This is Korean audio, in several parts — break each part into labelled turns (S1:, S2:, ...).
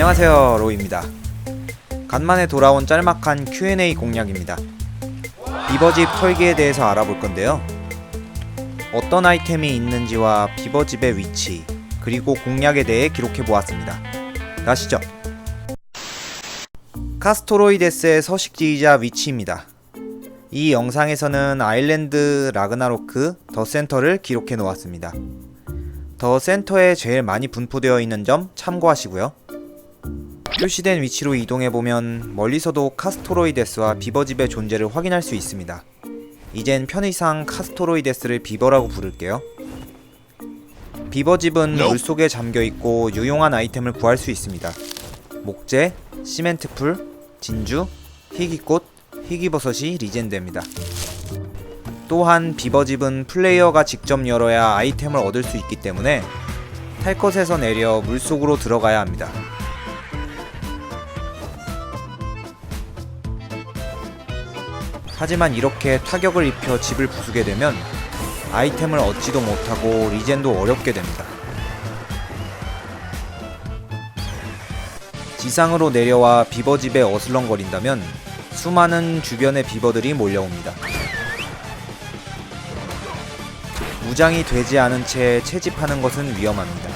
S1: 안녕하세요 로이입니다. 간만에 돌아온 짤막한 Q&A 공략입니다. 비버집 털기에 대해서 알아볼 건데요. 어떤 아이템이 있는지와 비버집의 위치 그리고 공략에 대해 기록해 보았습니다. 가시죠. 카스토로이데스의 서식지이자 위치입니다. 이 영상에서는 아일랜드 라그나로크 더 센터를 기록해 놓았습니다. 더 센터에 제일 많이 분포되어 있는 점 참고하시고요. 표시된 위치로 이동해 보면 멀리서도 카스토로이데스와 비버집의 존재를 확인할 수 있습니다. 이젠 편의상 카스토로이데스를 비버라고 부를게요. 비버집은 물속에 잠겨 있고 유용한 아이템을 구할 수 있습니다. 목재, 시멘트풀, 진주, 희귀꽃, 희귀버섯이 리젠드입니다. 또한 비버집은 플레이어가 직접 열어야 아이템을 얻을 수 있기 때문에 탈 것에서 내려 물속으로 들어가야 합니다. 하지만 이렇게 타격을 입혀 집을 부수게 되면 아이템을 얻지도 못하고 리젠도 어렵게 됩니다. 지상으로 내려와 비버집에 어슬렁거린다면 수많은 주변의 비버들이 몰려옵니다. 무장이 되지 않은 채 채집하는 것은 위험합니다.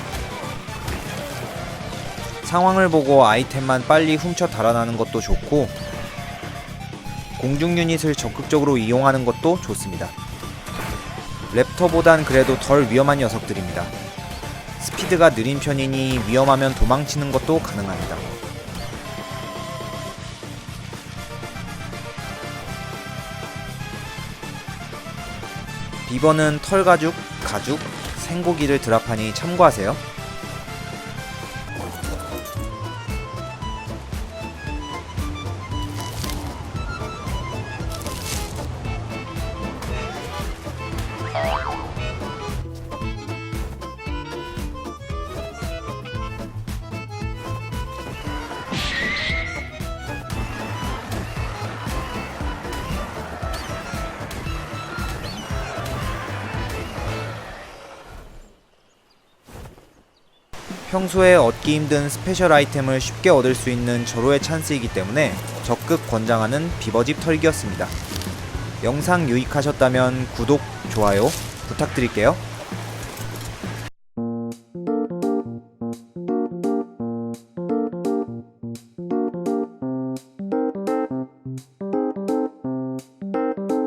S1: 상황을 보고 아이템만 빨리 훔쳐 달아나는 것도 좋고 공중 유닛을 적극적으로 이용하는 것도 좋습니다. 랩터보단 그래도 덜 위험한 녀석들입니다. 스피드가 느린 편이니 위험하면 도망치는 것도 가능합니다. 비버는 털가죽, 가죽, 생고기를 드랍하니 참고하세요. 평소에 얻기 힘든 스페셜 아이템을 쉽게 얻을 수 있는 절호의 찬스이기 때문에 적극 권장하는 비버집 털기였습니다. 영상 유익하셨다면 구독, 좋아요 부탁드릴게요.